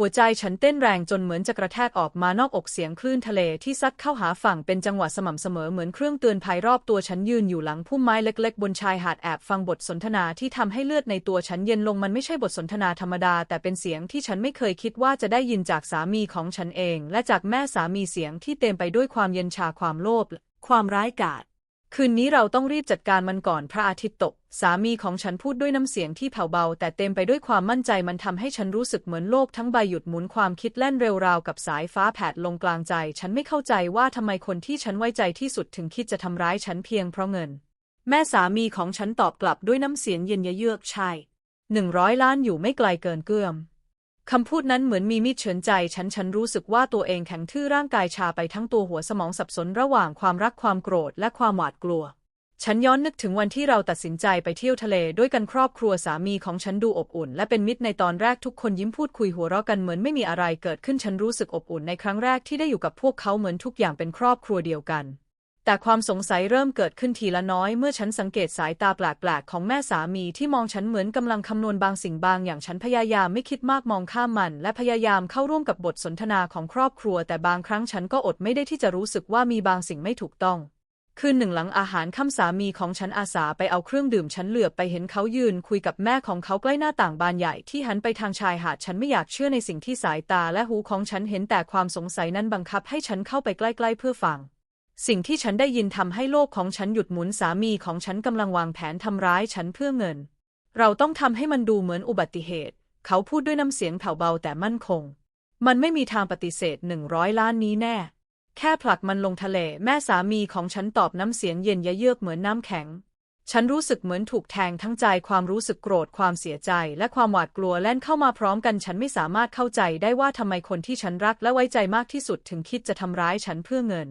หัวใจฉันเต้นแรงจนเหมือนจะกระแทกออกมานอกอกเสียงคลื่นทะเลที่ซัดเข้าหาฝั่งเป็นจังหวะสม่ำเสมอเหมือนเครื่องเตือนภัยรอบตัวฉันยืนอยู่หลังพุ่มไม้เล็กๆ บนชายหาดแอบฟังบทสนทนาที่ทำให้เลือดในตัวฉันเย็นลงมันไม่ใช่บทสนทนาธรรมดา แต่เป็นเสียงที่ฉันไม่เคยคิดว่าจะได้ยินจากสามีของฉันเอง และจากแม่สามีเสียงที่เต็มไปด้วยความเย็นชาความโลภความร้ายกาจ คืนนี้เราต้องรีบจัดการมันก่อนพระอาทิตย์ตก สามีของฉันพูดด้วยน้ำเสียงที่แผ่วเบา แต่เต็มไปด้วยความมั่นใจมันทำให้ฉันรู้สึกเหมือนโลกทั้งใบหยุดหมุนความคิดแล่นเร็วราวกับสายฟ้าแผดลงกลางใจ ฉันไม่เข้าใจว่าทำไมคนที่ฉันไว้ใจที่สุดถึงคิดจะทำร้ายฉันเพียงเพราะเงิน แม่สามีของฉันตอบกลับด้วยน้ำเสียงเย็นเยือกใช่หนึ่งร้อยล้านอยู่ไม่ไกลเกินเกื้อม คำพูดนั้นเหมือนมีมีดเฉือนใจ ฉันฉันรู้สึกว่าตัวเองแข็งทื่อร่างกายชาไปทั้งตัวหัวสมองสับสนระหว่างความรักความโกรธและความหวาดกลัว ฉันย้อนนึกถึงวันที่เราตัดสินใจไปเที่ยวทะเลด้วยกันครอบครัวสามีของฉันดูอบอุ่น และเป็นมิตรในตอนแรกทุกคนยิ้มพูดคุยหัวเราะกันเหมือนไม่มีอะไรเกิดขึ้นฉันรู้สึกอบอุ่นในครั้งแรกที่ได้อยู่กับพวกเขาเหมือนทุกอย่างเป็นครอบครัวเดียวกัน แต่ความสงสัยเริ่มเกิดขึ้นทีละน้อยเมื่อฉันสังเกตสายตาแปลกๆของแม่สามีที่มองฉันเหมือนกำลังคำนวณบางสิ่งบางอย่างฉันพยายามไม่คิดมากมองข้ามมัน และพยายามเข้าร่วมกับบทสนทนาของครอบครัว แต่บางครั้งฉันก็อดไม่ได้ที่จะรู้สึกว่ามีบางสิ่งไม่ถูกต้องคืนหนึ่งหลังอาหารค่ำสามีของฉันอาสาไปเอาเครื่องดื่มฉันเหลือบไปเห็นเขายืนคุยกับแม่ของเขาใกล้หน้าต่างบานใหญ่ที่หันไปทางชายหาดฉันไม่อยากเชื่อในสิ่งที่สายตาและหูของฉันเห็นแต่ความสงสัยนั้นบังคับให้ฉันเข้าไปใกล้ๆเพื่อฟัง สิ่งที่ฉันได้ยินทำให้โลกของฉันหยุดหมุนสามีของฉันกำลังวางแผนทำร้ายฉันเพื่อเงิน เราต้องทำให้มันดูเหมือนอุบัติเหตุ เขาพูดด้วยน้ำเสียงแผ่วเบาแต่มั่นคง มันไม่มีทางปฏิเสธหนึ่งร้อยล้านนี้แน่ แค่ผลักมันลงทะเล แม่สามีของฉันตอบน้ำเสียงเย็นยะเยือกเหมือนน้ำแข็ง ฉันรู้สึกเหมือนถูกแทงทั้งใจความรู้สึกโกรธความเสียใจ และความหวาดกลัวแล่นเข้ามาพร้อมกันฉันไม่สามารถเข้าใจได้ว่าทำไมคนที่ฉันรักและไว้ใจมากที่สุดถึงคิดจะทำร้ายฉันเพื่อเงิน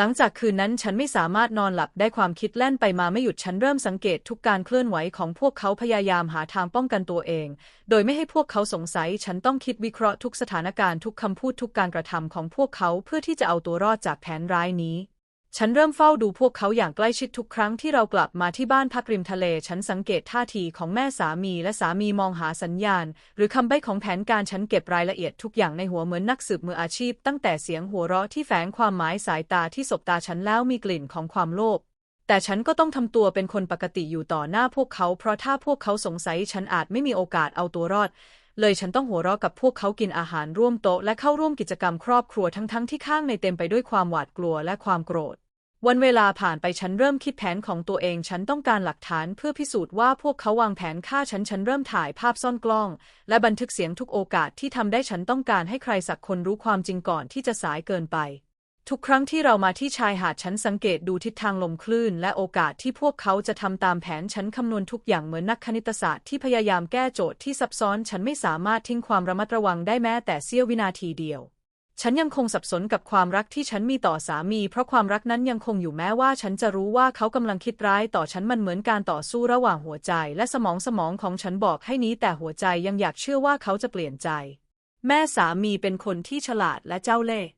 หลังจากคืนนั้นฉันไม่สามารถนอนหลับได้ความคิดแล่นไปมาไม่หยุดฉันเริ่มสังเกตทุกการเคลื่อนไหวของพวกเขาพยายามหาทางป้องกันตัวเอง โดยไม่ให้พวกเขาสงสัยฉันต้องคิดวิเคราะห์ทุกสถานการณ์ทุกคำพูดทุกการกระทำของพวกเขาเพื่อที่จะเอาตัวรอดจากแผนร้ายนี้ ฉันเริ่มเฝ้าดูพวกเขาอย่างใกล้ชิดทุกครั้งที่เรากลับมาที่บ้านพักริมทะเล ฉันสังเกตท่าทีของแม่สามีและสามีมองหาสัญญาณ หรือคำใบ้ของแผนการฉันเก็บรายละเอียดทุกอย่างในหัวเหมือนนักสืบมืออาชีพ ตั้งแต่เสียงหัวเราะที่แฝงความหมายสายตาที่สบตาฉันแล้วมีกลิ่นของความโลภแต่ฉันก็ต้องทำตัวเป็นคนปกติอยู่ต่อหน้าพวกเขา เพราะถ้าพวกเขาสงสัยฉันอาจไม่มีโอกาสเอาตัวรอด เลยฉันต้องหัวเราะกับพวกเขากินอาหารร่วมโต๊ะและเข้าร่วมกิจกรรมครอบครัวทั้งๆที่ข้างในเต็มไปด้วยความหวาดกลัวและความโกรธ วันเวลาผ่านไปฉันเริ่มคิดแผนของตัวเองฉันต้องการหลักฐานเพื่อพิสูจน์ว่าพวกเขาวางแผนฆ่าฉันฉันเริ่มถ่ายภาพซ่อนกล้อง และบันทึกเสียงทุกโอกาสที่ทำได้ฉันต้องการให้ใครสักคนรู้ความจริงก่อนที่จะสายเกินไป ทุกครั้งที่เรามาที่ชายหาดฉันสังเกตดูทิศทางลมคลื่น และโอกาสที่พวกเขาจะทำตามแผนฉันคำนวณทุกอย่างเหมือนนักคณิตศาสตร์ที่พยายามแก้โจทย์ที่ซับซ้อน ฉันไม่สามารถทิ้งความระมัดระวังได้แม้แต่เสี้ยววินาทีเดียว ฉันยังคงสับสนกับความรักที่ฉันมีต่อสามี เพราะความรักนั้นยังคงอยู่แม้ว่าฉันจะรู้ว่าเขากำลังคิดร้ายต่อฉันมันเหมือนการต่อสู้ระหว่างหัวใจ และสมองสมองของฉันบอกให้นี้ แต่หัวใจยังอยากเชื่อว่าเขาจะเปลี่ยนใจ แม่สามีเป็นคนที่ฉลาดและเจ้าเล่ห์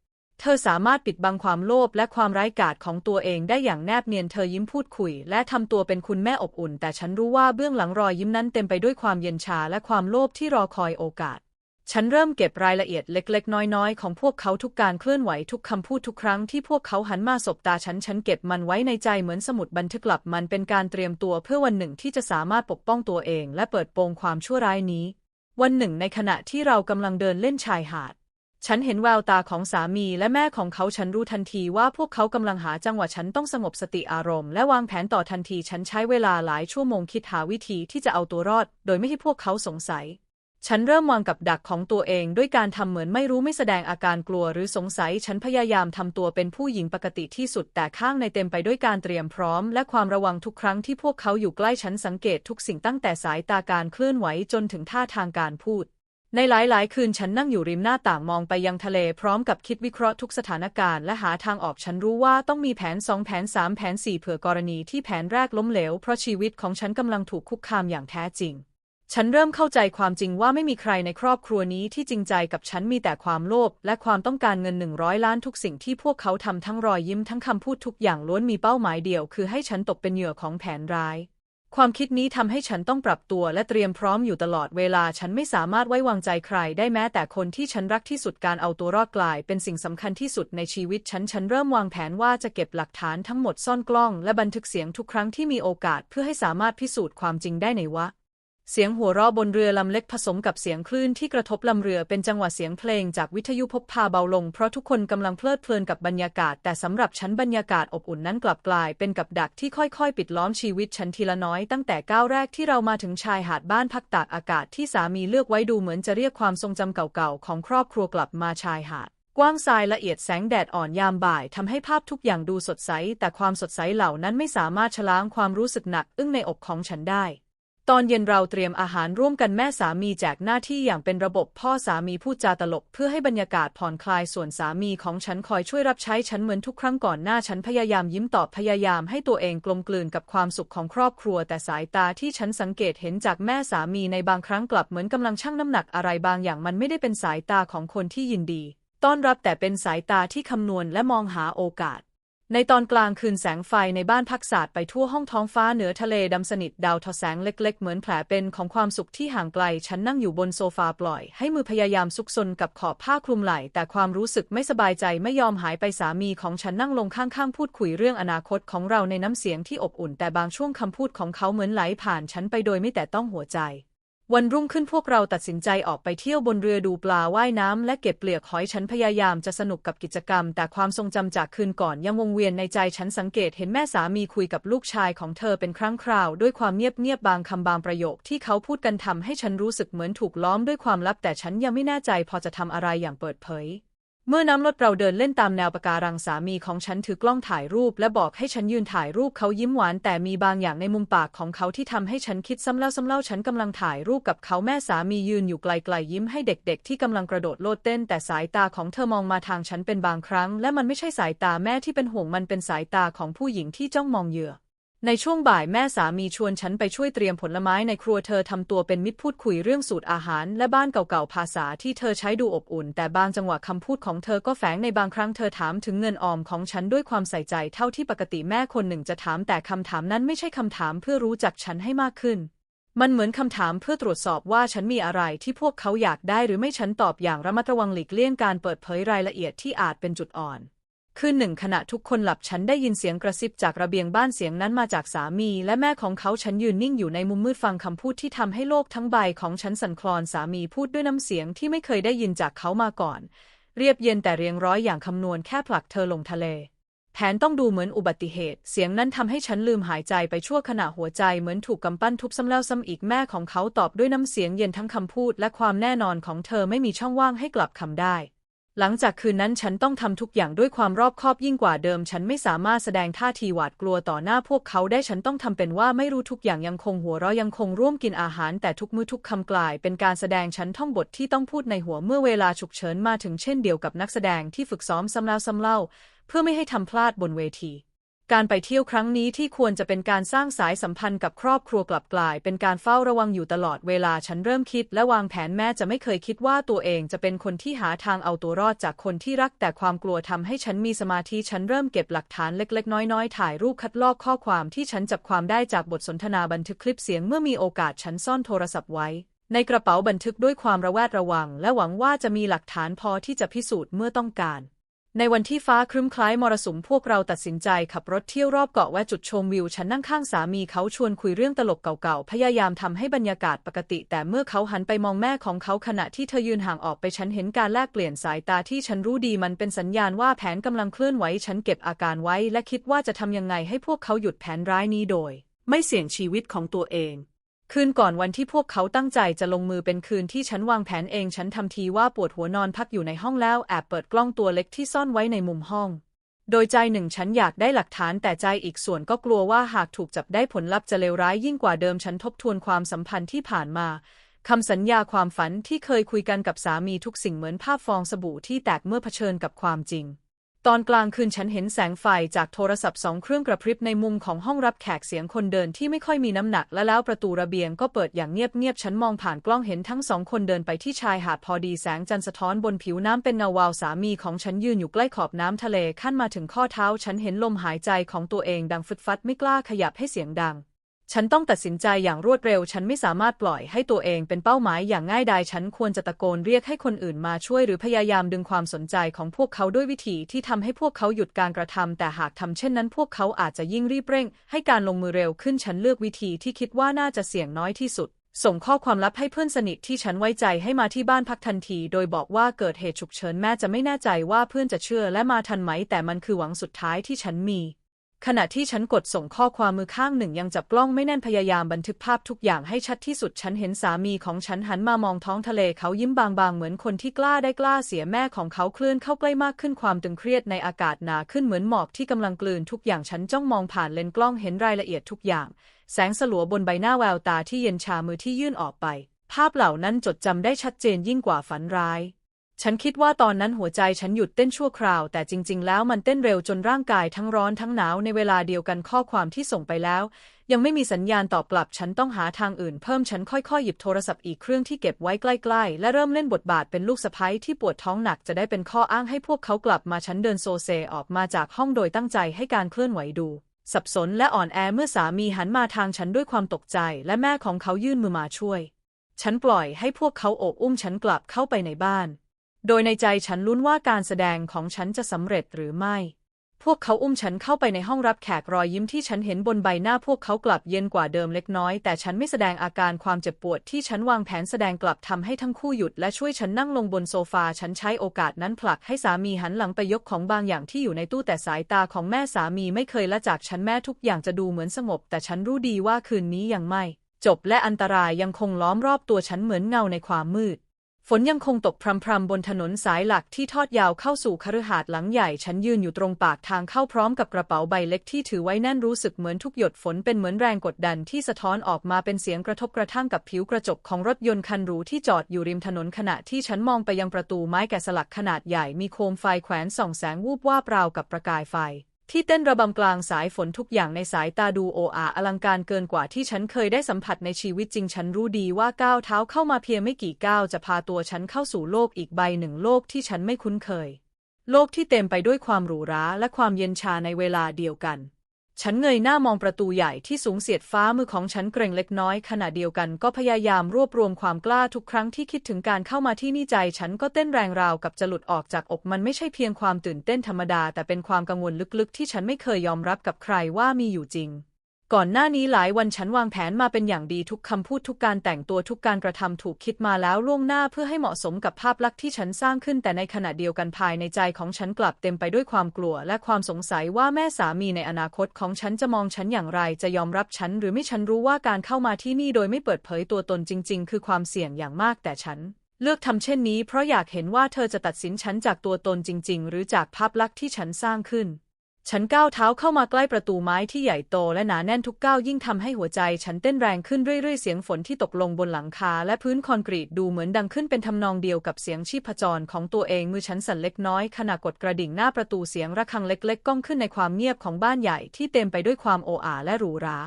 เธอสามารถปิดบังความโลภและความร้ายกาจของตัวเองได้อย่างแนบเนียนเธอยิ้มพูดคุย และทำตัวเป็นคุณแม่อบอุ่น แต่ฉันรู้ว่าเบื้องหลังรอยยิ้มนั้นเต็มไปด้วยความเย็นชาและความโลภที่รอคอยโอกาส ฉันเริ่มเก็บรายละเอียดเล็กๆ น้อยๆ ของพวกเขาทุกการเคลื่อนไหวทุกคำพูดทุกครั้งที่พวกเขาหันมาสบตาฉันฉันเก็บมันไว้ในใจเหมือนสมุดบันทึกหลับมันเป็นการเตรียมตัวเพื่อวันหนึ่งที่จะสามารถปกป้องตัวเอง และเปิดโปงความชั่วร้ายนี้ วันหนึ่ง ในขณะที่เรากำลังเดินเล่นชายหาด ฉันเห็นแววตาของสามีและแม่ของเขาฉันรู้ทันทีว่าพวกเขากำลังหาจังหวะฉันต้องสงบสติอารมณ์และวางแผนต่อทันทีฉันใช้เวลาหลายชั่วโมงคิดหาวิธีที่จะเอาตัวรอด โดยไม่ให้พวกเขาสงสัย ฉันเริ่มวางกับดักของตัวเองด้วยการทำเหมือนไม่รู้ไม่แสดงอาการกลัวหรือสงสัย ฉันพยายามทำตัวเป็นผู้หญิงปกติที่สุดแต่ข้างในเต็มไปด้วยการเตรียมพร้อม และความระวังทุกครั้งที่พวกเขาอยู่ใกล้ฉันสังเกตทุกสิ่งตั้งแต่สายตาการเคลื่อนไหวจนถึงท่าทางการพูด ในหลายๆ คืนฉันนั่งอยู่ริมหน้าต่างมองไปยังทะเลพร้อมกับคิดวิเคราะห์ทุกสถานการณ์และหาทางออกฉันรู้ว่าต้องมีแผนสองแผนสามแผนสี่เผื่อกรณีที่แผนแรกล้มเหลว เพราะชีวิตของฉันกำลังถูกคุกคามอย่างแท้จริง ฉันเริ่มเข้าใจความจริงว่าไม่มีใครในครอบครัวนี้ที่จริงใจกับฉันมีแต่ความโลภและความต้องการเงินหนึ่งร้อยล้านทุกสิ่งที่พวกเขาทำทั้งรอยยิ้มทั้งคำพูดทุกอย่างล้วนมีเป้าหมายเดียว คือให้ฉันตกเป็นเหยื่อของแผนร้าย ความคิดนี้ทำให้ฉันต้องปรับตัวและเตรียมพร้อมอยู่ตลอดเวลาฉันไม่สามารถไว้วางใจใครได้แม้แต่คนที่ฉันรักที่สุดการเอาตัวรอดกลาย เป็นสิ่งสำคัญที่สุดในชีวิตฉันฉันเริ่มวางแผนว่าจะเก็บหลักฐานทั้งหมดซ่อนกล้อง และบันทึกเสียงทุกครั้งที่มีโอกาสเพื่อให้สามารถพิสูจน์ความจริงได้ในวะ เสียงหัวเราะบนเรือลำเล็กผสมกับเสียงคลื่นที่กระทบลำเรือเป็นจังหวะเสียงเพลงจากวิทยุพบพาเบาลง เพราะทุกคนกำลังเพลิดเพลินกับบรรยากาศ แต่สำหรับฉันบรรยากาศอบอุ่นนั้นกลับกลายเป็นกับดักที่ค่อยๆ ปิดล้อมชีวิตฉันทีละน้อยตั้งแต่ก้าวแรกที่เรามาถึงชายหาดบ้านพักตากอากาศที่สามีเลือกไว้ดูเหมือนจะเรียกความทรงจำเก่าๆของครอบครัวกลับมาชายหาดกว้างทรายละเอียดแสงแดดอ่อนยามบ่ายทำให้ภาพทุกอย่างดูสดใส แต่ความสดใสเหล่านั้นไม่สามารถชะล้างความรู้สึกหนักอึ้งในอกของฉันได้ ตอนเย็นเราเตรียมอาหารร่วมกันแม่สามีแจกหน้าที่อย่างเป็นระบบพ่อสามีพูดจาตลก เพื่อให้บรรยากาศผ่อนคลายส่วนสามีของฉันคอยช่วยรับใช้ฉันเหมือนทุกครั้งก่อนหน้าฉันพยายามยิ้มตอบพยายามให้ตัวเองกลมกลืนกับความสุขของครอบครัว แต่สายตาที่ฉันสังเกตเห็นจากแม่สามีในบางครั้งกลับเหมือนกำลังชั่งน้ำหนักอะไรบางอย่างมันไม่ได้เป็นสายตาของคนที่ยินดี ต้อนรับแต่เป็นสายตาที่คำนวณและมองหาโอกาส ในตอนกลางคืนแสงไฟในบ้านพักศาสตร์ไปทั่วห้องท้องฟ้าเหนือทะเลดำสนิทดาวทอแสงเล็ก ๆ เหมือนแผลเป็นของความสุขที่ห่างไกล ฉันนั่งอยู่บนโซฟาปล่อย ให้มือพยายามซุกซนกับขอบผ้าคลุมไหล่ แต่ความรู้สึกไม่สบายใจไม่ยอมหายไปสามีของฉันนั่งลงข้างๆ พูดคุยเรื่องอนาคตของเราในน้ำเสียงที่อบอุ่น แต่บางช่วงคำพูดของเขาเหมือนไหลผ่านฉันไปโดยไม่แต่ต้องหัวใจ วันรุ่งขึ้นพวกเราตัดสินใจออกไปเที่ยวบนเรือดูปลาว่ายน้ำและเก็บเปลือกหอยฉันพยายามจะสนุกกับกิจกรรม แต่ความทรงจำจากคืนก่อนยังวงเวียนในใจฉันสังเกตเห็นแม่สามีคุยกับลูกชายของเธอเป็นครั้งคราว ด้วยความเงียบเงียบบางคำบางประโยคที่เขาพูดกันทำให้ฉันรู้สึกเหมือนถูกล้อมด้วยความลับแต่ฉันยังไม่แน่ใจพอจะทำอะไรอย่างเปิดเผย เมื่อน้ำลดเราเดินเล่นตามแนวปะการังสามีของฉันถือกล้องถ่ายรูป และบอกให้ฉันยืนถ่ายรูปเขายิ้มหวาน แต่มีบางอย่างในมุมปากของเขาที่ทำให้ฉันคิดซ้ำแล้วซ้ำเล่าฉันกำลังถ่ายรูปกับเขาแม่สามียืนอยู่ไกลๆยิ้มให้เด็กๆ ที่กำลังกระโดดโลดเต้น แต่สายตาของเธอมองมาทางฉันเป็นบางครั้ง และมันไม่ใช่สายตาแม่ที่เป็นห่วงมันเป็นสายตาของผู้หญิงที่จ้องมองเหยื่อ ในช่วงบ่ายแม่สามีชวนฉันไปช่วยเตรียมผลไม้ในครัวเธอทำตัวเป็นมิตรพูดคุยเรื่องสูตรอาหาร และบ้านเก่าๆภาษาที่เธอใช้ดูอบอุ่น แต่บางจังหวะคำพูดของเธอก็แฝงในบางครั้งเธอถามถึงเงินออมของฉันด้วยความใส่ใจเท่าที่ปกติแม่คนหนึ่งจะถามแต่คำถามนั้นไม่ใช่คำถามเพื่อรู้จักฉันให้มากขึ้น มันเหมือนคำถามเพื่อตรวจสอบว่าฉันมีอะไรที่พวกเขาอยากได้หรือไม่ฉันตอบอย่างระมัดระวังหลีกเลี่ยงการเปิดเผยรายละเอียดที่อาจเป็นจุดอ่อน คืนหนึ่งขณะทุกคนหลับฉันได้ยินเสียงกระซิบจากระเบียงบ้านเสียงนั้นมาจากสามีและแม่ของเขาฉันยืนนิ่งอยู่ในมุมมืดฟังคำพูดที่ทำให้โลกทั้งใบของฉันสั่นคลอนสามีพูดด้วยน้ำเสียงที่ไม่เคยได้ยินจากเขามาก่อน เรียบเย็นแต่เรียงร้อยอย่างคำนวณแค่ผลักเธอลงทะเล แผนต้องดูเหมือนอุบัติเหตุ เสียงนั้นทำให้ฉันลืมหายใจไปชั่วขณะหัวใจเหมือนถูกกำปั้นทุบซ้ำแล้วซ้ำอีกแม่ของเขาตอบด้วยน้ำเสียงเย็นทั้งคำพูดและความแน่นอนของเธอไม่มีช่องว่างให้กลับคำได้ หลังจากคืนนั้นฉันต้องทำทุกอย่างด้วยความรอบคอบยิ่งกว่าเดิม ฉันไม่สามารถแสดงท่าทีหวาดกลัวต่อหน้าพวกเขาได้ฉันต้องทำเป็นว่าไม่รู้ทุกอย่างยังคงหัวเราะยังคงร่วมกินอาหาร แต่ทุกมือทุกคำกลาย เป็นการแสดงฉันท่องบทที่ต้องพูดในหัวเมื่อเวลาฉุกเฉินมาถึงเช่นเดียวกับนักแสดงที่ฝึกซ้อมซ้ำแล้วซ้ำเล่า เพื่อไม่ให้ทำพลาดบนเวที การไปเที่ยวครั้งนี้ที่ควรจะเป็นการสร้างสายสัมพันธ์กับครอบครัวกลับกลาย เป็นการเฝ้าระวังอยู่ตลอดเวลาฉันเริ่มคิดและวางแผนแม้จะไม่เคยคิดว่าตัวเองจะเป็นคนที่หาทางเอาตัวรอดจากคนที่รัก แต่ความกลัวทำให้ฉันมีสมาธิฉันเริ่มเก็บหลักฐานเล็กๆ น้อยๆ ถ่ายรูปคัดลอกข้อความที่ฉันจับความได้จากบทสนทนาบันทึกคลิปเสียงเมื่อมีโอกาสฉันซ่อนโทรศัพท์ไว้ ในกระเป๋าบันทึกด้วยความระแวดระวัง และหวังว่าจะมีหลักฐานพอที่จะพิสูจน์เมื่อต้องการ ในวันที่ฟ้าครึ้มคล้ายมรสุมพวกเราตัดสินใจขับรถเที่ยวรอบเกาะแวะจุดชมวิว ฉันนั่งข้างสามีเขาชวนคุยเรื่องตลกเก่าๆ พยายามทำให้บรรยากาศปกติ แต่เมื่อเขาหันไปมองแม่ของเขาขณะที่เธอยืนห่างออกไปฉันเห็นการแลกเปลี่ยนสายตาที่ฉันรู้ดีมันเป็นสัญญาณว่าแผนกำลังเคลื่อนไหวฉันเก็บอาการไว้ และคิดว่าจะทำยังไงให้พวกเขาหยุดแผนร้ายนี้โดย ไม่เสี่ยงชีวิตของตัวเอง คืนก่อนวันที่พวกเขาตั้งใจจะลงมือเป็นคืนที่ฉันวางแผนเองฉันทำทีว่าปวดหัวนอนพักอยู่ในห้องแล้วแอบเปิดกล้องตัวเล็กที่ซ่อนไว้ในมุมห้อง โดยใจหนึ่งฉันอยากได้หลักฐานแต่ใจอีกส่วนก็กลัวว่าหากถูกจับได้ผลลัพธ์จะเลวร้ายยิ่งกว่าเดิมฉันทบทวนความสัมพันธ์ที่ผ่านมาคำสัญญาความฝันที่เคยคุยกันกับสามีทุกสิ่งเหมือนภาพฟองสบู่ที่แตกเมื่อเผชิญกับความจริง ตอนกลางคืนฉันเห็นแสงไฟจากโทรศัพท์สองเครื่องกระพริบในมุมของห้องรับแขกเสียงคนเดินที่ไม่ค่อยมีน้ำหนักและแล้วประตูระเบียงก็เปิดอย่างเงียบๆฉันมองผ่านกล้องเห็นทั้งสองคนเดินไปที่ชายหาดพอดีแสงจันทร์สะท้อนบนผิวน้ำเป็นเงาวาวสามีของฉันยืนอยู่ใกล้ขอบน้ำทะเลขั้นมาถึงข้อเท้า ฉันเห็นลมหายใจของตัวเองดังฟึดฟัดไม่กล้าขยับให้เสียงดัง ฉันต้องตัดสินใจอย่างรวดเร็ว ฉันไม่สามารถปล่อยให้ตัวเองเป็นเป้าหมายอย่างง่ายดายฉันควรจะตะโกนเรียกให้คนอื่นมาช่วยหรือพยายามดึงความสนใจของพวกเขาด้วยวิธีที่ทำให้พวกเขาหยุดการกระทำแต่หากทำเช่นนั้น พวกเขาอาจจะยิ่งรีบเร่ง ให้การลงมือเร็วขึ้นฉันเลือกวิธีที่คิดว่าน่าจะเสี่ยงน้อยที่สุด ส่งข้อความลับให้เพื่อนสนิทที่ฉันไว้ใจให้มาที่บ้านพักทันที โดยบอกว่าเกิดเหตุฉุกเฉินแม้จะไม่แน่ใจว่าเพื่อนจะเชื่อและมาทันไหม แต่มันคือหวังสุดท้ายที่ฉันมี ขณะที่ฉันกดส่งข้อความมือข้างหนึ่งยังจับกล้องไม่แน่นพยายามบันทึกภาพทุกอย่างให้ชัดที่สุดฉันเห็นสามีของฉันหันมามองท้องทะเลเขายิ้มบางๆ เหมือนคนที่กล้าได้กล้าเสียแม่ของเขาเคลื่อนเข้าใกล้มากขึ้นความตึงเครียดในอากาศหนาขึ้นเหมือนหมอกที่กำลังกลืนทุกอย่างฉันจ้องมองผ่านเลนส์กล้องเห็นรายละเอียดทุกอย่าง แสงสลัวบนใบหน้าแววตาที่เย็นชามือที่ยื่นออกไป ภาพเหล่านั้นจดจำได้ชัดเจนยิ่งกว่าฝันร้าย ฉันคิดว่าตอนนั้นหัวใจฉันหยุดเต้นชั่วคราว แต่จริง ๆ แล้วมันเต้นเร็วจนร่างกายทั้งร้อนทั้งหนาวในเวลาเดียวกันข้อความที่ส่งไปแล้ว ยังไม่มีสัญญาณตอบกลับฉันต้องหาทางอื่นเพิ่มฉันค่อยๆ หยิบโทรศัพท์อีกเครื่องที่เก็บไว้ใกล้ ๆ และเริ่มเล่นบทบาทเป็นลูกสะใภ้ที่ปวดท้องหนักจะได้เป็นข้ออ้างให้พวกเขากลับมาฉันเดินโซเซออกมาจากห้องโดยตั้งใจให้การเคลื่อนไหวดู สับสนและอ่อนแอเมื่อสามีหันมาทางฉันด้วยความตกใจ และแม่ของเขายื่นมือมาช่วย ฉันปล่อยให้พวกเขาโอบอุ้มฉันกลับเข้าไปในบ้าน โดยในใจฉันลุ้นว่าการแสดงของฉันจะสำเร็จหรือไม่ พวกเขาอุ้มฉันเข้าไปในห้องรับแขกรอยยิ้มที่ฉันเห็นบนใบหน้าพวกเขากลับเย็นกว่าเดิมเล็กน้อย แต่ฉันไม่แสดงอาการความเจ็บปวดที่ฉันวางแผนแสดงกลับทำให้ทั้งคู่หยุดและช่วยฉันนั่งลงบนโซฟาฉันใช้โอกาสนั้นผลักให้สามีหันหลังไปยกของบางอย่างที่อยู่ในตู้แต่สายตาของแม่สามีไม่เคยละจากฉันแม้ทุกอย่างจะดูเหมือนสงบ แต่ฉันรู้ดีว่าคืนนี้ยังไม่ จบและอันตรายยังคงล้อมรอบตัวฉันเหมือนเงาในความมืด ฝนยังคงตกพรำๆบนถนนสายหลักที่ทอดยาวเข้าสู่คฤหาสน์หลังใหญ่ ฉันยืนอยู่ตรงปากทางเข้าพร้อมกับกระเป๋าใบเล็กที่ถือไว้แน่นรู้สึกเหมือนทุกหยดฝนเป็นเหมือนแรงกดดันที่สะท้อนออกมาเป็นเสียงกระทบกระทั่งกับผิวกระจกของรถยนต์คันหรูที่จอดอยู่ริมถนนขณะที่ฉันมองไปยังประตูไม้แกะสลักขนาดใหญ่มีโคมไฟแขวนส่องแสงวูบวาบราวกับประกายไฟ ที่เต้นระบำกลางสายฝนทุกอย่างในสายตาดูโออาอลังการเกินกว่าที่ฉันเคยได้สัมผัสในชีวิตจริงฉันรู้ดีว่าก้าวเท้าเข้ามาเพียงไม่กี่ก้าวจะพาตัวฉันเข้าสู่โลกอีกใบหนึ่งโลกที่ฉันไม่คุ้นเคย โลกที่เต็มไปด้วยความหรูหราและความเย็นชาในเวลาเดียวกัน ฉันเงยหน้ามองประตูใหญ่ที่สูงเสียดฟ้ามือของฉันเกรงเล็กน้อยขณะเดียวกันก็พยายามรวบรวมความกล้าทุกครั้งที่คิดถึงการเข้ามาที่นี่ใจ ฉันก็เต้นแรงราวกับจะหลุดออกจากอกมันไม่ใช่เพียงความตื่นเต้นธรรมดา แต่เป็นความกังวลลึกๆ ที่ฉันไม่เคยยอมรับกับใครว่ามีอยู่จริง ก่อนหน้านี้หลายวันฉันวางแผนมาเป็นอย่างดีทุกคำพูดทุกการแต่งตัวทุกการกระทำถูกคิดมาแล้วล่วงหน้าเพื่อให้เหมาะสมกับภาพลักษณ์ที่ฉันสร้างขึ้นแต่ในขณะเดียวกันภายในใจของฉันกลับเต็มไปด้วยความกลัว และความสงสัยว่าแม่สามีในอนาคตของฉันจะมองฉันอย่างไรจะยอมรับฉันหรือไม่ฉันรู้ว่าการเข้ามาที่นี่โดยไม่เปิดเผยตัวตนจริง ๆ คือความเสี่ยงอย่างมากแต่ฉันเลือกทำเช่นนี้เพราะอยากเห็นว่าเธอจะตัดสินฉันจากตัวตนจริง ๆ หรือจากภาพลักษณ์ที่ฉันสร้างขึ้น ฉันก้าวเท้าเข้ามาใกล้ประตูไม้ที่ใหญ่โตและหนาแน่นทุกก้าวยิ่งทำให้หัวใจ ฉันเต้นแรงขึ้นเรื่อยๆ เสียงฝนที่ตกลงบนหลังคาและพื้นคอนกรีตดูเหมือนดังขึ้นเป็นทำนองเดียวกับเสียงชีพจรของตัวเองมือฉันสั่นเล็กน้อยขณะกดกระดิ่งหน้าประตูเสียงระฆังเล็กๆก้องขึ้นในความเงียบของบ้านใหญ่ที่เต็มไปด้วยความโอ้อาและหรูหรา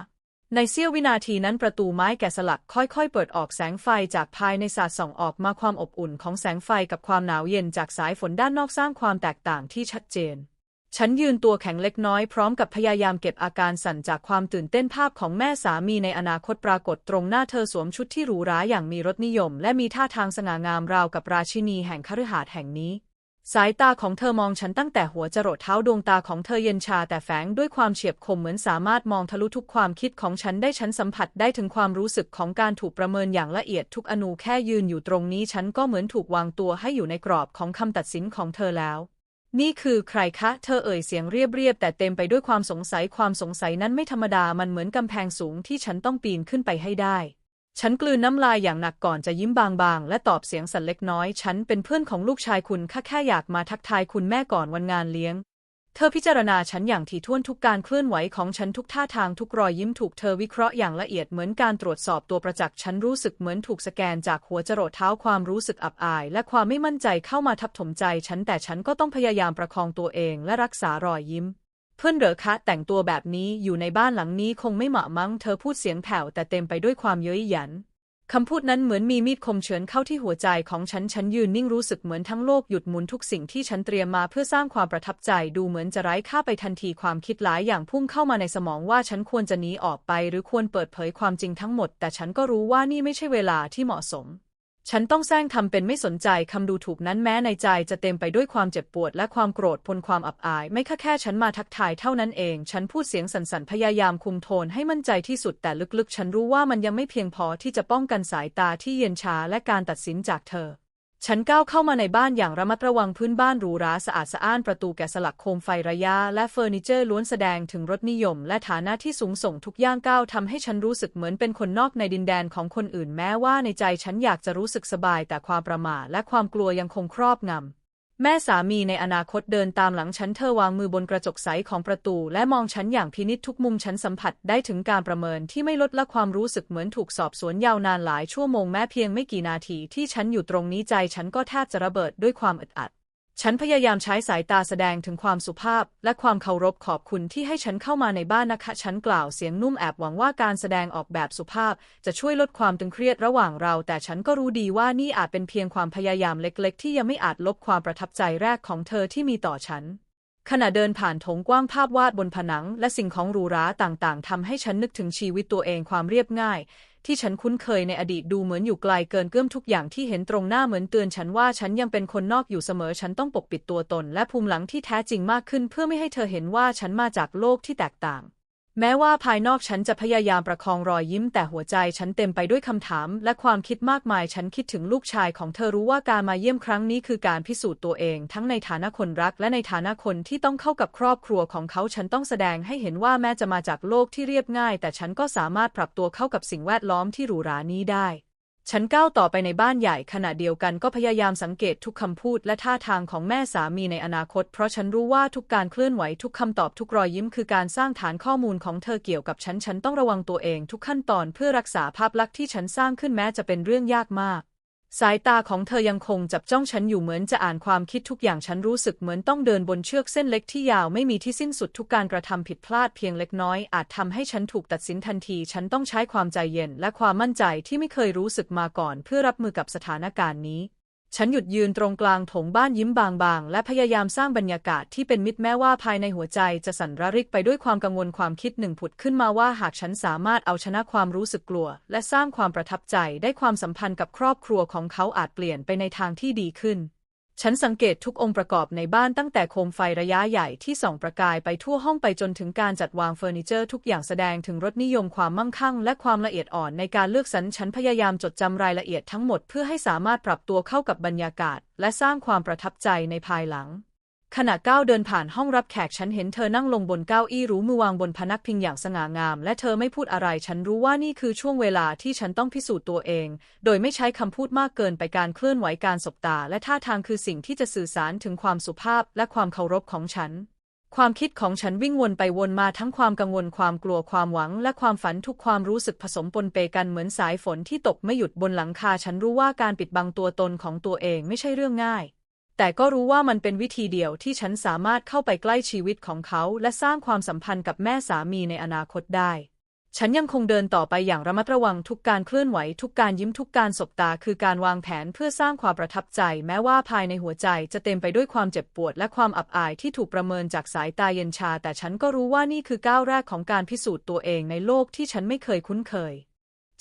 ในเสี้ยววินาทีนั้นประตูไม้แกะสลักค่อยๆ เปิดออกแสงไฟจากภายในสาดส่องออกมาความอบอุ่นของแสงไฟกับความหนาวเย็นจากสายฝนด้านนอกสร้างความแตกต่างที่ชัดเจน ฉันยืนตัวแข็งเล็กน้อยพร้อมกับพยายามเก็บอาการสั่นจากความตื่นเต้นภาพของแม่สามีในอนาคตปรากฏตรงหน้าเธอสวมชุดที่หรูหราอย่างมีรสนิยม และมีท่าทางสง่างามราวกับราชินีแห่งคฤหาสน์แห่งนี้ สายตาของเธอมองฉันตั้งแต่หัวจรดเท้าดวงตาของเธอเย็นชาแต่แฝงด้วยความเฉียบคมเหมือนสามารถมองทะลุทุกความคิดของฉันได้ฉันสัมผัสได้ถึงความรู้สึกของการถูกประเมินอย่างละเอียดทุกอนูแค่ยืนอยู่ตรงนี้ฉันก็เหมือนถูกวางตัวให้อยู่ในกรอบของคำตัดสินของเธอแล้ว นี่คือใครคะ เธอเอ่ยเสียงเรียบๆ แต่เต็มไปด้วยความสงสัย ความสงสัยนั้นไม่ธรรมดา มันเหมือนกำแพงสูงที่ฉันต้องปีนขึ้นไปให้ได้ ฉันกลืนน้ำลายอย่างหนักก่อนจะยิ้มบางๆ และตอบเสียงสั่นเล็กน้อย ฉันเป็นเพื่อนของลูกชายคุณ ข้าแค่อยากมาทักทายคุณแม่ก่อนวันงานเลี้ยง เธอพิจารณาฉันอย่างถี่ถ้วนทุกการเคลื่อนไหวของฉันทุกท่าทางทุกรอยยิ้มถูกเธอวิเคราะห์อย่างละเอียดเหมือนการตรวจสอบตัวประจักษ์ฉันรู้สึกเหมือนถูกสแกนจากหัวจรดเท้าความรู้สึกอับอาย และความไม่มั่นใจเข้ามาทับถมใจฉันแต่ฉันก็ต้องพยายามประคองตัวเองและรักษารอยยิ้ม เพื่อนเหรอคะแต่งตัวแบบนี้อยู่ในบ้านหลังนี้คงไม่เหมาะมั้งเธอพูดเสียงแผ่วแต่เต็มไปด้วยความเย้ยหยัน คำพูดนั้นเหมือนมีมีดคมเฉือนเข้าที่หัวใจของฉัน ฉันยืนนิ่งรู้สึกเหมือนทั้งโลกหยุดหมุนทุกสิ่งที่ฉันเตรียมมาเพื่อสร้างความประทับใจดูเหมือนจะไร้ค่าไปทันทีความคิดหลายอย่างพุ่งเข้ามาในสมองว่าฉันควรจะหนีออกไป หรือควรเปิดเผยความจริงทั้งหมด แต่ฉันก็รู้ว่านี่ไม่ใช่เวลาที่เหมาะสม ฉันต้องแซงทำเป็นไม่สนใจคำดูถูกนั้นแม้ในใจจะเต็มไปด้วยความเจ็บปวดและความโกรธพลความอับอาย ไม่แค่แค่ฉันมาทักทายเท่านั้นเอง ฉันพูดเสียงสั่นๆพยายามคุมโทนให้มั่นใจที่สุดแต่ลึกๆ ฉันรู้ว่ามันยังไม่เพียงพอที่จะป้องกันสายตาที่เย็นชาและการตัดสินจากเธอ ฉันก้าวเข้ามาในบ้านอย่างระมัดระวังพื้นบ้านหรูหราสะอาดสะอ้านประตูแกะสลักโคมไฟระยะ และเฟอร์นิเจอร์ล้วนแสดงถึงรสนิยม และฐานะที่สูงส่งทุกย่างก้าวทำให้ฉันรู้สึกเหมือนเป็นคนนอกในดินแดนของคนอื่นแม้ว่าในใจฉันอยากจะรู้สึกสบายแต่ความประหม่าและความกลัวยังคงครอบงำ แม่สามีในอนาคตเดินตามหลังฉันเธอวางมือบนกระจกใสของประตู และมองฉันอย่างพินิจทุกมุมฉันสัมผัสได้ถึงการประเมินที่ไม่ลดละความรู้สึกเหมือนถูกสอบสวนยาวนานหลายชั่วโมงแม้เพียงไม่กี่นาทีที่ฉันอยู่ตรงนี้ใจฉันก็แทบจะระเบิดด้วยความอึดอัด ฉันพยายามใช้สายตาแสดงถึงความสุภาพ และความเคารพขอบคุณที่ให้ฉันเข้ามาในบ้านนะคะ ฉันกล่าวเสียงนุ่มแอบหวังว่าการแสดงออกแบบสุภาพ จะช่วยลดความตึงเครียดระหว่างเรา แต่ฉันก็รู้ดีว่านี่อาจเป็นเพียงความพยายามเล็ก ๆ ที่ยังไม่อาจลบความประทับใจแรกของเธอที่มีต่อฉัน ขณะเดินผ่านโถงกว้างภาพวาดบนผนัง และสิ่งของหรูหราต่างๆทำให้ฉันนึกถึงชีวิตตัวเองความเรียบง่าย ที่ฉันคุ้นเคยในอดีตดูเหมือนอยู่ไกลเกินเกื้อมทุกอย่างที่เห็นตรงหน้าเหมือนเตือนฉันว่าฉันยังเป็นคนนอกอยู่เสมอฉันต้องปกปิดตัวตนและภูมิหลังที่แท้จริงมากขึ้นเพื่อไม่ให้เธอเห็นว่าฉันมาจากโลกที่แตกต่าง แม้ว่าภายนอกฉันจะพยายามประคองรอยยิ้มแต่หัวใจฉันเต็มไปด้วยคำถาม และความคิดมากมายฉันคิดถึงลูกชายของเธอรู้ว่าการมาเยี่ยมครั้งนี้คือการพิสูจน์ตัวเอง ทั้งในฐานะคนรักและในฐานะคนที่ต้องเข้ากับครอบครัวของเขาฉันต้องแสดงให้เห็นว่าแม้จะมาจากโลกที่เรียบง่าย แต่ฉันก็สามารถปรับตัวเข้ากับสิ่งแวดล้อมที่หรูหรานี้ได้ ฉันก้าวต่อไปในบ้านใหญ่ขณะเดียวกันก็พยายามสังเกตทุกคำพูดและท่าทางของแม่สามีในอนาคต เพราะฉันรู้ว่าทุกการเคลื่อนไหวทุกคำตอบทุกรอยยิ้มคือการสร้างฐานข้อมูลของเธอเกี่ยวกับฉัน ฉันต้องระวังตัวเองทุกขั้นตอนเพื่อรักษาภาพลักษณ์ที่ฉันสร้างขึ้นแม้จะเป็นเรื่องยากมาก สายตาของเธอยังคงจับจ้องฉันอยู่เหมือนจะอ่านความคิดทุกอย่างฉันรู้สึกเหมือนต้องเดินบนเชือกเส้นเล็กที่ยาวไม่มีที่สิ้นสุดทุกการกระทำผิดพลาดเพียงเล็กน้อยอาจทำให้ฉันถูกตัดสินทันที ฉันต้องใช้ความใจเย็นและความมั่นใจที่ไม่เคยรู้สึกมาก่อนเพื่อรับมือกับสถานการณ์นี้ ฉันหยุดยืนตรงกลางโถงบ้านยิ้มบางๆ และพยายามสร้างบรรยากาศที่เป็นมิตรแม้ว่าภายในหัวใจจะสั่นระริกไปด้วยความกังวลความคิดหนึ่งผุดขึ้นมาว่าหากฉันสามารถเอาชนะความรู้สึกกลัว และสร้างความประทับใจได้ความสัมพันธ์กับครอบครัวของเขาอาจเปลี่ยนไปในทางที่ดีขึ้น ฉันสังเกตทุกองค์ประกอบในบ้านตั้งแต่โคมไฟระยะใหญ่ที่ส่องประกายไปทั่วห้องไปจนถึงการจัดวางเฟอร์นิเจอร์ทุกอย่างแสดงถึงรสนิยมความมั่งคั่ง และความละเอียดอ่อนในการเลือกสรรฉันพยายามจดจำรายละเอียดทั้งหมดเพื่อให้สามารถปรับตัวเข้ากับบรรยากาศ และสร้างความประทับใจในภายหลัง ขณะก้าวเดินผ่านห้องรับแขกฉันเห็นเธอนั่งลงบนเก้าอี้รู้มือวางบนพนักพิงอย่างสง่างาม และเธอไม่พูดอะไรฉันรู้ว่านี่คือช่วงเวลาที่ฉันต้องพิสูจน์ตัวเอง โดยไม่ใช้คำพูดมากเกินไปการเคลื่อนไหวการสบตา และท่าทางคือสิ่งที่จะสื่อสารถึงความสุภาพและความเคารพของฉัน ความคิดของฉันวิ่งวนไปวนมาทั้งความกังวลความกลัวความหวัง และความฝันทุกความรู้สึกผสมปนเปกันเหมือนสายฝนที่ตกไม่หยุดบนหลังคาฉันรู้ว่าการปิดบังตัวตนของตัวเองไม่ใช่เรื่องง่าย แต่ก็รู้ว่ามันเป็นวิธีเดียวที่ฉันสามารถเข้าไปใกล้ชีวิตของเขา และสร้างความสัมพันธ์กับแม่สามีในอนาคตได้ ฉันยังคงเดินต่อไปอย่างระมัดระวังทุกการเคลื่อนไหว ทุกการยิ้มทุกการสบตา คือการวางแผนเพื่อสร้างความประทับใจ แม้ว่าภายในหัวใจจะเต็มไปด้วยความเจ็บปวด และความอับอายที่ถูกประเมินจากสายตาเย็นชา แต่ฉันก็รู้ว่านี่คือก้าวแรกของการพิสูจน์ตัวเองในโลกที่ฉันไม่เคยคุ้นเคย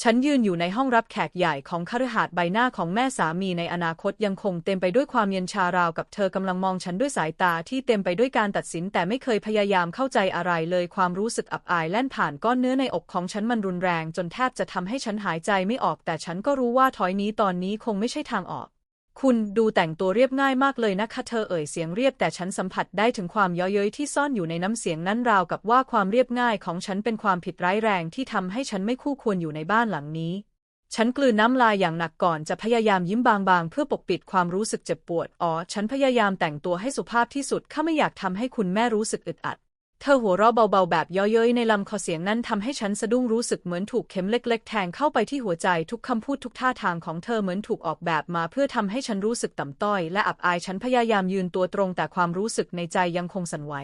ฉันยืนอยู่ในห้องรับแขกใหญ่ของคฤหาสน์ใบหน้าของแม่สามีในอนาคตยังคงเต็มไปด้วยความเย็นชาราวกับเธอกำลังมองฉันด้วยสายตาที่เต็มไปด้วยการตัดสินแต่ไม่เคยพยายามเข้าใจอะไรเลยความรู้สึกอับอายแล่นผ่านก้อนเนื้อในอกของฉันมันรุนแรงจนแทบจะทำให้ฉันหายใจไม่ออกแต่ฉันก็รู้ว่าถอยนี้ตอนนี้คงไม่ใช่ทางออก คุณดูแต่งตัวเรียบง่ายมากเลยนะคะ เธอเอ่ยเสียงเรียบแต่ฉันสัมผัสได้ถึงความเย้อเย้ยที่ซ่อนอยู่ในน้ำเสียงนั้นราวกับว่าความเรียบง่ายของฉันเป็นความผิดร้ายแรงที่ทำให้ฉันไม่คู่ควรอยู่ในบ้านหลังนี้ ฉันกลืนน้ำลายอย่างหนักก่อนจะพยายามยิ้มบางๆ เพื่อปกปิดความรู้สึกเจ็บปวด อ๋อ ฉันพยายามแต่งตัวให้สุภาพที่สุดข้าไม่อยากทำให้คุณแม่รู้สึกอึดอัด เธอหัวเราะเบาๆแบบเย้อเย้ยในลำคอเสียงนั้นทำให้ฉันสะดุ้งรู้สึกเหมือนถูกเข็มเล็ก ๆ แทงเข้าไปที่หัวใจทุกคำพูดทุกท่าทางของเธอเหมือนถูกออกแบบมาเพื่อทำให้ฉันรู้สึกต่ำต้อยและอับอายฉันพยายามยืนตัวตรงแต่ความรู้สึกในใจยังคงสั่นไหว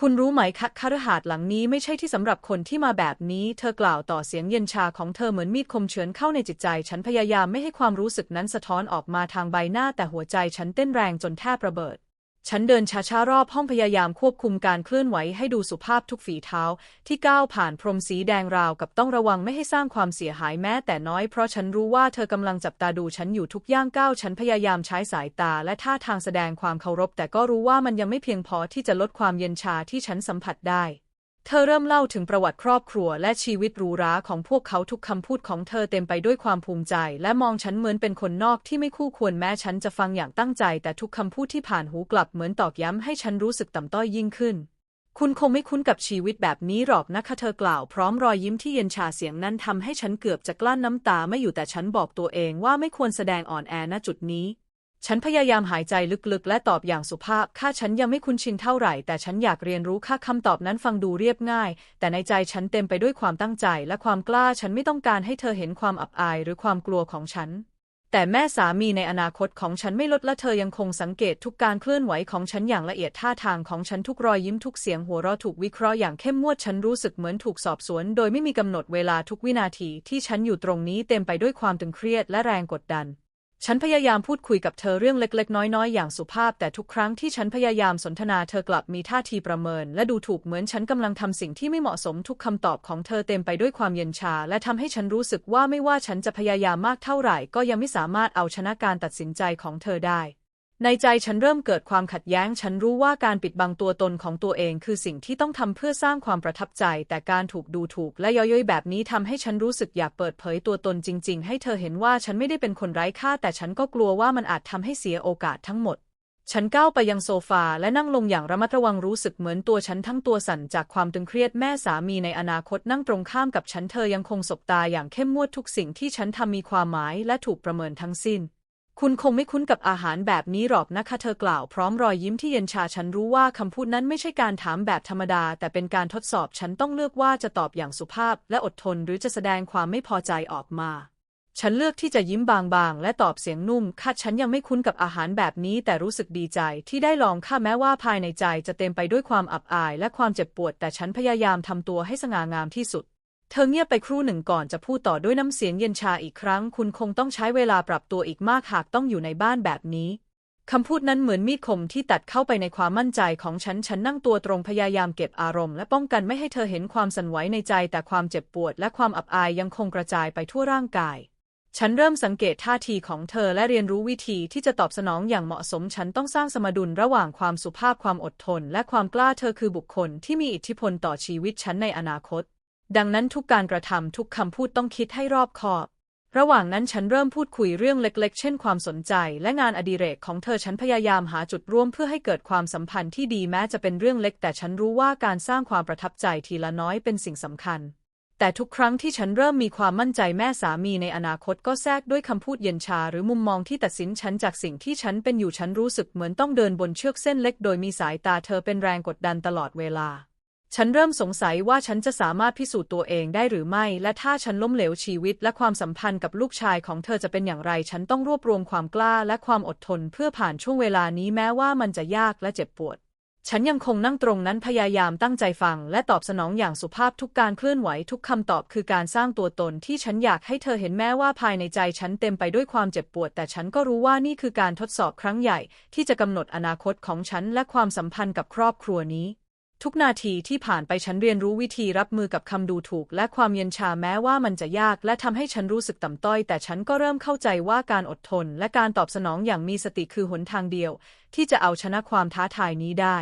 คุณรู้ไหมคะคฤหาสน์หลังนี้ไม่ใช่ที่สำหรับคนที่มาแบบนี้ เธอกล่าวต่อเสียงเย็นชาของเธอเหมือนมีดคมเฉือนเข้าในจิตใจ ฉันพยายามไม่ให้ความรู้สึกนั้นสะท้อนออกมาทางใบหน้าแต่หัวใจฉันเต้นแรงจนแทบระเบิด ฉันเดินช้าๆรอบห้องพยายามควบคุมการเคลื่อนไหวให้ดูสุภาพทุกฝีเท้า ที่ก้าวผ่านพรมสีแดงราวกับต้องระวังไม่ให้สร้างความเสียหายแม้แต่น้อยเพราะฉันรู้ว่าเธอกำลังจับตาดูฉันอยู่ทุกย่างก้าวฉันพยายามใช้สายตาและท่าทางแสดงความเคารพ แต่ก็รู้ว่ามันยังไม่เพียงพอที่จะลดความเย็นชาที่ฉันสัมผัสได้ เธอเริ่มเล่าถึงประวัติครอบครัวและชีวิตหรูหราของพวกเขาทุกคำพูดของเธอเต็มไปด้วยความภูมิใจ และมองฉันเหมือนเป็นคนนอกที่ไม่คู่ควรแม้ฉันจะฟังอย่างตั้งใจ แต่ทุกคำพูดที่ผ่านหูกลับเหมือนตอกย้ำให้ฉันรู้สึกต่ำต้อยยิ่งขึ้น คุณคงไม่คุ้นกับชีวิตแบบนี้หรอกนะคะเธอกล่าวพร้อมรอยยิ้มที่เย็นชาเสียงนั้นทำให้ฉันเกือบจะกลั้นน้ำตาไม่อยู่แต่ฉันบอกตัวเองว่าไม่ควรแสดงอ่อนแอณจุดนี้ ฉันพยายามหายใจลึกๆ และตอบอย่างสุภาพค่าฉันยังไม่คุ้นชินเท่าไหร่ แต่ฉันอยากเรียนรู้ค่าคำตอบนั้นฟังดูเรียบง่าย แต่ในใจฉันเต็มไปด้วยความตั้งใจและความกล้า ฉันไม่ต้องการให้เธอเห็นความอับอายหรือความกลัวของฉัน แต่แม่สามีในอนาคตของฉันไม่ลดและเธอยังคงสังเกตทุกการเคลื่อนไหวของฉันอย่างละเอียดท่าทางของฉันทุกรอยยิ้มทุกเสียงหัวเราะถูกวิเคราะห์อย่างเข้มงวดฉันรู้สึกเหมือนถูกสอบสวน โดยไม่มีกำหนดเวลาทุกวินาทีที่ฉันอยู่ตรงนี้เต็มไปด้วยความตึงเครียดและแรงกดดัน ฉันพยายามพูดคุยกับเธอเรื่องเล็กๆ น้อยๆ อย่างสุภาพ แต่ทุกครั้งที่ฉันพยายามสนทนาเธอกลับมีท่าทีประเมิน และดูถูกเหมือนฉันกำลังทำสิ่งที่ไม่เหมาะสมทุกคำตอบของเธอเต็มไปด้วยความเย็นชา และทำให้ฉันรู้สึกว่าไม่ว่าฉันจะพยายามมากเท่าไหร่ ก็ยังไม่สามารถเอาชนะการตัดสินใจของเธอได้ ในใจฉันเริ่มเกิดความขัดแย้ง ฉันรู้ว่าการปิดบังตัวตนของตัวเองคือสิ่งที่ต้องทำเพื่อสร้างความประทับใจ แต่การถูกดูถูกและเย้อยๆ แบบนี้ทำให้ฉันรู้สึกอยากเปิดเผยตัวตนจริง ๆ ให้เธอเห็นว่าฉันไม่ได้เป็นคนไร้ค่า แต่ฉันก็กลัวว่ามันอาจทำให้เสียโอกาสทั้งหมด ฉันก้าวไปยังโซฟาและนั่งลงอย่างระมัดระวังรู้สึกเหมือนตัวฉันทั้งตัวสั่นจากความตึงเครียดแม่สามีในอนาคตนั่งตรงข้ามกับฉันเธอยังคงสบตาอย่างเข้มงวดทุกสิ่งที่ฉันทำมีความหมายและถูกประเมินทั้งสิ้น คุณคงไม่คุ้นกับอาหารแบบนี้หรอกนะคะเธอกล่าวพร้อมรอยยิ้มที่เย็นชาฉันรู้ว่าคำพูดนั้นไม่ใช่การถามแบบธรรมดา แต่เป็นการทดสอบฉันต้องเลือกว่าจะตอบอย่างสุภาพและอดทนหรือจะแสดงความไม่พอใจออกมา ฉันเลือกที่จะยิ้มบางๆ และตอบเสียงนุ่มค่ะฉันยังไม่คุ้นกับอาหารแบบนี้ แต่รู้สึกดีใจที่ได้ลองค่ะแม้ว่าภายในใจจะเต็มไปด้วยความอับอาย และความเจ็บปวด แต่ฉันพยายามทำตัวให้สง่างามที่สุด เธอเงียบไปครู่หนึ่งก่อนจะพูดต่อด้วยน้ำเสียงเย็นชาอีกครั้ง คุณคงต้องใช้เวลาปรับตัวอีกมากหากต้องอยู่ในบ้านแบบนี้คำพูดนั้นเหมือนมีดคมที่ตัดเข้าไปในความมั่นใจของฉัน ฉันนั่งตัวตรงพยายามเก็บอารมณ์และป้องกันไม่ให้เธอเห็นความสั่นไหวในใจ แต่ความเจ็บปวดและความอับอายยังคงกระจายไปทั่วร่างกาย ฉันเริ่มสังเกตท่าทีของเธอและเรียนรู้วิธีที่จะตอบสนองอย่างเหมาะสม ฉันต้องสร้างสมดุลระหว่างความสุภาพความอดทน และความกล้า เธอคือบุคคลที่มีอิทธิพลต่อชีวิตฉันในอนาคต ดังนั้นทุกการกระทำทุกคำพูดต้องคิดให้รอบคอบ ระหว่างนั้นฉันเริ่มพูดคุยเรื่องเล็กๆ เช่นความสนใจ และงานอดิเรกของเธอฉันพยายามหาจุดร่วมเพื่อให้เกิดความสัมพันธ์ที่ดีแม้จะเป็นเรื่องเล็ก แต่ฉันรู้ว่าการสร้างความประทับใจทีละน้อยเป็นสิ่งสำคัญ แต่ทุกครั้งที่ฉันเริ่มมีความมั่นใจแม่สามีในอนาคตก็แทรกด้วยคำพูดเย็นชา หรือมุมมองที่ตัดสินฉันจากสิ่งที่ฉันเป็นอยู่ฉันรู้สึกเหมือนต้องเดินบนเชือกเส้นเล็ก โดยมีสายตาเธอเป็นแรงกดดันตลอดเวลา ฉันเริ่มสงสัยว่าฉันจะสามารถพิสูจน์ตัวเองได้หรือไม่ และถ้าฉันล้มเหลวชีวิตและความสัมพันธ์กับลูกชายของเธอจะเป็นอย่างไร ฉันต้องรวบรวมความกล้าและความอดทนเพื่อผ่านช่วงเวลานี้แม้ว่ามันจะยากและเจ็บปวด ฉันยังคงนั่งตรงนั้นพยายามตั้งใจฟัง และตอบสนองอย่างสุภาพทุกการเคลื่อนไหวทุกคำตอบคือการสร้างตัวตนที่ฉันอยากให้เธอเห็นแม้ว่าภายในใจฉันเต็มไปด้วยความเจ็บปวด แต่ฉันก็รู้ว่านี่คือการทดสอบครั้งใหญ่ ที่จะกำหนดอนาคตของฉันและความสัมพันธ์กับครอบครัวนี้ ทุกนาทีที่ผ่านไปฉันเรียนรู้วิธีรับมือกับคำดูถูก และความเย็นชาแม้ว่ามันจะยาก และทำให้ฉันรู้สึกต่ำต้อย แต่ฉันก็เริ่มเข้าใจว่าการอดทน และการตอบสนองอย่างมีสติคือหนทางเดียว ที่จะเอาชนะความท้าทายนี้ได้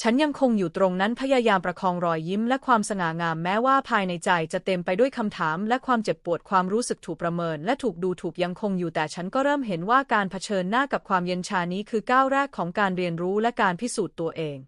ฉันยังคงอยู่ตรงนั้นพยายามประคองรอยยิ้ม และความสง่างามแม้ว่าภายในใจจะเต็มไปด้วยคำถาม และความเจ็บปวดความรู้สึกถูกประเมิน และถูกดูถูกยังคงอยู่แต่ฉันก็เริ่มเห็นว่าการเผชิญหน้ากับความเย็นชานี้คือก้าวแรกของการเรียนรู้และการพิสูจน์ตัวเอง